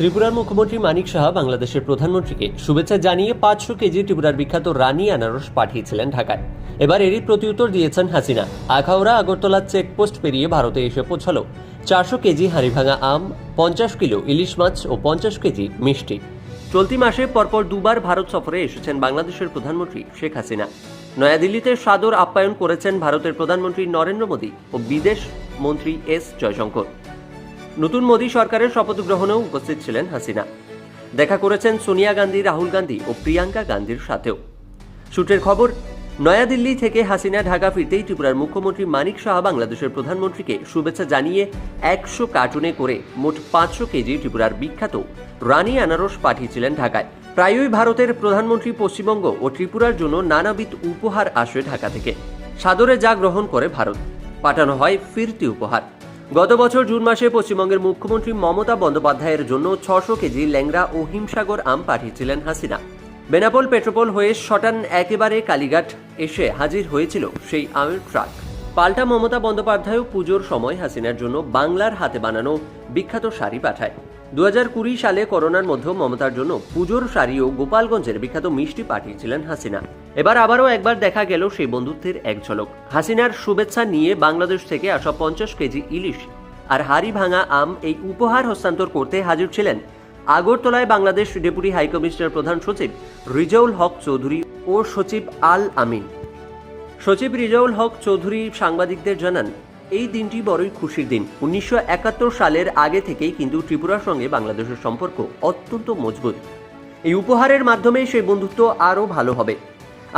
ত্রিপুরার মুখ্যমন্ত্রী মানিক সাহা বাংলাদেশের প্রধানমন্ত্রীকে শুভেচ্ছা জানিয়ে পাঁচশো কেজি ত্রিপুরার বিখ্যাত রানী আনারস পাঠিয়েছিলেন ঢাকায়। এবার এরই প্রত্যুত্তর দিয়েছেন হাসিনা। আখাউড়া, আগরতলা চেকপোস্ট পেরিয়ে ভারতে এসে পৌঁছালো। চারশো কেজি হাড়িভাঙা আম, পঞ্চাশ কিলো ইলিশ মাছ ও পঞ্চাশ কেজি মিষ্টি। চলতি মাসে পরপর দুবার ভারত সফরে এসেছেন বাংলাদেশের প্রধানমন্ত্রী শেখ হাসিনা। নয়াদিল্লিতে সাদর আপ্যায়ন করেছেন ভারতের প্রধানমন্ত্রী নরেন্দ্র মোদী ও বিদেশ মন্ত্রী এস জয়শঙ্কর। নতুন মোদী সরকারের শপথ গ্রহণেও উপস্থিত ছিলেন হাসিনা। দেখা করেছেন সোনিয়া গান্ধী, রাহুল গান্ধী ও প্রিয়াঙ্কা গান্ধীর সাথেও। সূত্রের খবর, নয়াদিল্লি থেকে হাসিনা ঢাকা ফিরতেই ত্রিপুরার মুখ্যমন্ত্রী মানিক সাহা বাংলাদেশের প্রধানমন্ত্রীকে শুভেচ্ছা জানিয়ে একশো কার্টুনে করে মোট পাঁচশো কেজি ত্রিপুরার বিখ্যাত রানী আনারস পাঠিয়েছিলেন ঢাকায়। প্রায়ই ভারতের প্রধানমন্ত্রী পশ্চিমবঙ্গ ও ত্রিপুরার জন্য নানাবিধ উপহার আসে ঢাকা থেকে। সাদরে যা গ্রহণ করে ভারত, পাঠানো হয় ফিরতি উপহার। গত বছর জুন মাসে পশ্চিমবঙ্গের মুখ্যমন্ত্রী মমতা বন্দ্যোপাধ্যায়ের জন্য ছশো কেজি ল্যাংরা ও হিমসাগর আম পাঠিয়েছিলেন হাসিনা। বেনাপোল পেট্রোপোল হয়ে শটান একেবারে কালীঘাট এসে হাজির হয়েছিল সেই আমের ট্রাক। পাল্টা মমতা বন্দ্যোপাধ্যায়ও পুজোর সময় হাসিনার জন্য বাংলার হাতে বানানো বিখ্যাত শাড়ি পাঠায়। দু কুড়ি সালে করোনার মধ্যেও মমতার জন্য পুজোর শাড়ি ও গোপালগঞ্জের বিখ্যাত মিষ্টি পাঠিয়েছিলেন হাসিনা। এবার আবারও একবার দেখা গেল সেই বন্ধুত্বের এক ঝলক। হাসিনার শুভেচ্ছা নিয়ে বাংলাদেশ থেকে আসা পঞ্চাশ কেজি ইলিশ আর হাড়ি ভাঙা আম এই উপহার হস্তান্তর করতে হাজির ছিলেন আগরতলায় বাংলাদেশ ডেপুটি হাইকমিশনার প্রধান সচিব রিজাউল হক চৌধুরী ও সচিব আল আমিন। সচিব রিজাউল হক চৌধুরী সাংবাদিকদের জানান এই দিনটি বড়ই খুশির দিন। উনিশশো একাত্তর সালের আগে থেকেই কিন্তু ত্রিপুরার সঙ্গে বাংলাদেশের সম্পর্ক অত্যন্ত মজবুত। এই উপহারের মাধ্যমে সেই বন্ধুত্ব আরও ভালো হবে।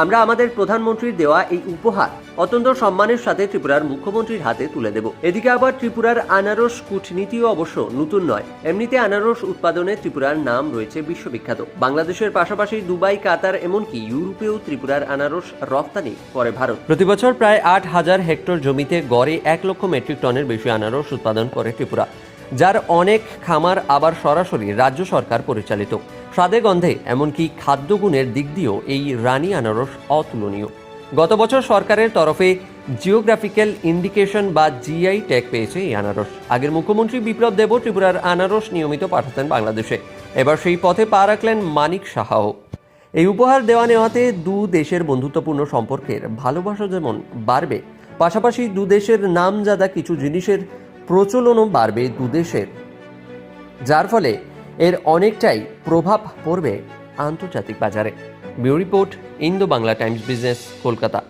আমরা আমাদের প্রধানমন্ত্রীর দেওয়া এই উপহার অত্যন্ত সম্মানের সাথে ত্রিপুরার মুখ্যমন্ত্রীর হাতে তুলে দেব। এদিকে আবার ত্রিপুরার আনারস কূটনীতিও অবশ্য নতুন নয়। এমনিতে আনারস উৎপাদনে ত্রিপুরার নাম রয়েছে বিশ্ববিখ্যাত। বাংলাদেশের পাশাপাশি দুবাই, কাতার, এমনকি ইউরোপেও ত্রিপুরার আনারস রপ্তানি করে ভারত। প্রতি বছর প্রায় আট হাজার হেক্টর জমিতে গড়ে এক লক্ষ মেট্রিক টনের বেশি আনারস উৎপাদন করে ত্রিপুরা, যার অনেক খামার আবার সরাসরি রাজ্য সরকার পরিচালিত। স্বাদে গন্ধে, এমনকি খাদ্যগুণের দিক দিয়েও এই রানী আনারস অতুলনীয়। গত বছর সরকারের তরফে জিওগ্রাফিক্যাল ইন্ডিকেশন বা জিআই ট্যাগ পেয়েছে এই আনারস। আগের মুখ্যমন্ত্রী বিপ্লব দেব ত্রিপুরার আনারস নিয়মিত পাঠাতেন বাংলাদেশে। এবার সেই পথে পা রাখলেন মানিক সাহাও। এই উপহার দেওয়া নেওয়াতে দু দেশের বন্ধুত্বপূর্ণ সম্পর্কের ভালোবাসা যেমন বাড়বে, পাশাপাশি দু দেশের নামজাদা কিছু জিনিসের প্রচলনও বাড়বে দু দেশের। যার ফলে এর অনেকটাই প্রভাব পড়বে আন্তর্জাতিক বাজারে। Bureau report Indo Bangla Times business Kolkata.